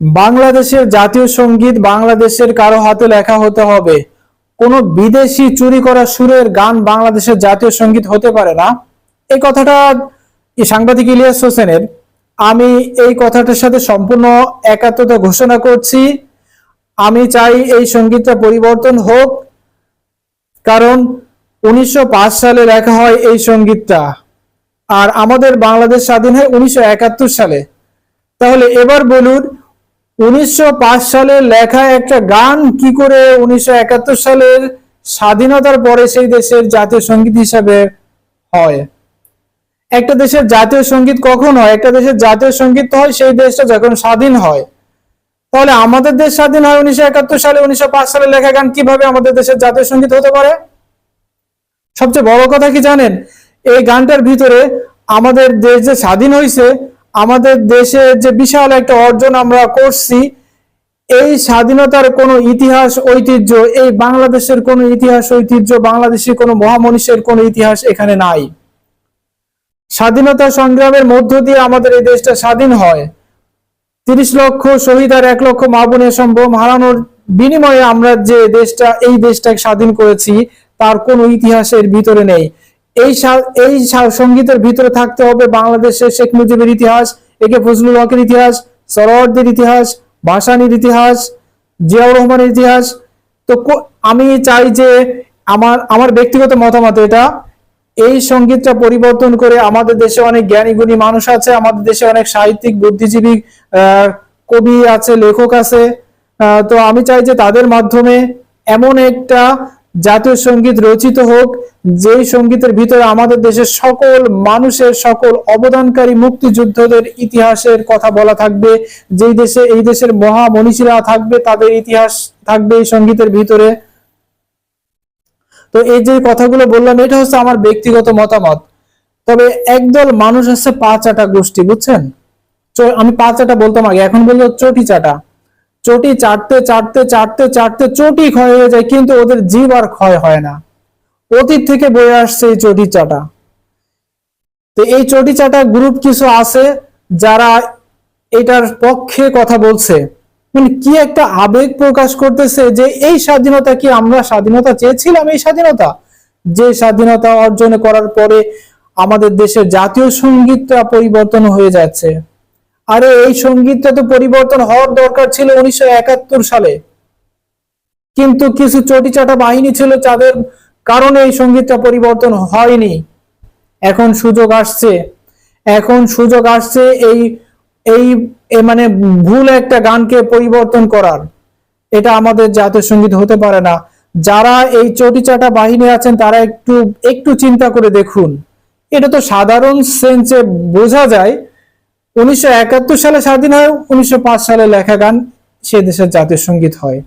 বাংলাদেশের জাতীয় সংগীত বাংলাদেশের কারও হাতে লেখা হতে হবে। কোনো বিদেশি চুরি করা সুরের গান বাংলাদেশের জাতীয় সংগীত হতে পারে না। এই কথাটা সাংবাদিক ইলিয়াস হোসেনের। আমি এই কথাটার সাথে সম্পূর্ণ একাত্মতা ঘোষণা করছি। আমি চাই এই সঙ্গীতটা পরিবর্তন হোক, কারণ উনিশশো পাঁচ সালে লেখা হয় এই সঙ্গীতটা। আর আমাদের বাংলাদেশ স্বাধীন হয় উনিশশো একাত্তর সালে। তাহলে এবার বলুন উনিশশো পাঁচ সালে লেখা একটা গান কি করে উনিশশো একাত্তর সালের স্বাধীনতার পরে সেই দেশের জাতীয় সংগীত হিসাবে হয়? একটা দেশের জাতীয় সংগীত কখন হয়? একটা দেশের জাতীয় সংগীত হয় সেই দেশটা যখন স্বাধীন হয়। তাহলে আমাদের দেশ স্বাধীন হয় উনিশশো একাত্তর সালে, উনিশশো সালে লেখা গান কীভাবে আমাদের দেশের জাতীয় সংগীত হতে পারে? সবচেয়ে বড় কথা কি জানেন? এই গানটার ভিতরে আমাদের দেশ যে স্বাধীন হয়েছে আমাদের দেশের যে বিশাল একটা অর্জন আমরা করছি, এই স্বাধীনতার কোনো ইতিহাস, ঐতিহ্য, এই বাংলাদেশের কোনো ইতিহাস, ঐতিহ্য, বাংলাদেশের কোনো মহামনীষের কোনো ইতিহাস এখানে নাই। স্বাধীনতা সংগ্রামের মধ্য দিয়ে আমাদের এই দেশটা স্বাধীন হয়। তিরিশ লক্ষ শহীদ আর এক লক্ষ মা বোনের সম্ভব হারানোর বিনিময়ে আমরা যে দেশটা, এই দেশটাকে স্বাধীন করেছি, তার কোনো ইতিহাসের ভিতরে নেই। এই এই সঙ্গীতের ভিতরে থাকতে হবে বাংলাদেশের শেখ মুজিবের ইতিহাস একে ফজলুল হকের ইতিহাস সরোয়ারদের ইতিহাস, ভাসানির ইতিহাস, জিয়াউর রহমানের ইতিহাস। তো আমি চাই যে আমার আমার ব্যক্তিগত মতামত এটা, এই সঙ্গীতটা পরিবর্তন করে আমাদের দেশে অনেক জ্ঞানী গুণী মানুষ আছে, আমাদের দেশে অনেক সাহিত্যিক, বুদ্ধিজীবী কবি আছে, লেখক আছে। তো আমি চাই যে তাদের মাধ্যমে এমন একটা জাতীয় সংগীত রচিত হোক যেই সঙ্গীতের ভিতরে আমাদের দেশের সকল মানুষের সকল অবদানকারী মুক্তিযুদ্ধদের ইতিহাসের কথা বলা থাকবে, যেই দেশে, এই দেশের মহা মহামনীষীরা থাকবে, তাদের ইতিহাস থাকবে এই সঙ্গীতের ভিতরে। তো এই যে কথাগুলো বললাম, এটা হচ্ছে আমার ব্যক্তিগত মতামত। তবে একদল মানুষ হচ্ছে পাঁচ আটা গোষ্ঠী, বুঝছেন? আমি পাঁচ আটা বলতাম আগে, এখন বলল চটি চাটা চটি চাটতে চাটতে চাটতে চাটতে চটি ক্ষয় হয়ে যায়, কিন্তু ওদের জীব আর ক্ষয় হয় না। অতীত থেকে বয়ে আসছে এই চটি চাটা। তো এই চটি চাটা গ্রুপ কিছু আছে যারা এটার পক্ষে কথা বলছে। মানে কি একটা আবেগ প্রকাশ করতেছে যে এই স্বাধীনতা কি আমরা স্বাধীনতা চেয়েছিলাম এই স্বাধীনতা? যে স্বাধীনতা অর্জন করার পরে আমাদের দেশের জাতীয় সঙ্গীতটা পরিবর্তন হয়ে যাচ্ছে। আরে এই সঙ্গীতটা তো পরিবর্তন হওয়ার দরকার ছিল উনিশশো একাত্তর সালে। কিন্তু কিছু চটিচাটা বাহিনী ছিল যাদের কারণে এই সঙ্গীতটা পরিবর্তন হয়নি। এখন সুযোগ আসছে। এখন সুযোগ আসছে এই এই মানে ভুল একটা গানকে পরিবর্তন করার। এটা আমাদের জাতীয় সংগীত হতে পারে না। যারা এই চটিচাটা বাহিনী আছেন, তারা একটু একটু চিন্তা করে দেখুন। এটা তো সাধারণ সেন্সে বোঝা যায়। উনিশশো একাত্তর সালে স্বাধীন হয়, উনিশশো পাঁচ সালে লেখা গান সে দেশের জাতীয় সংগীত হয়।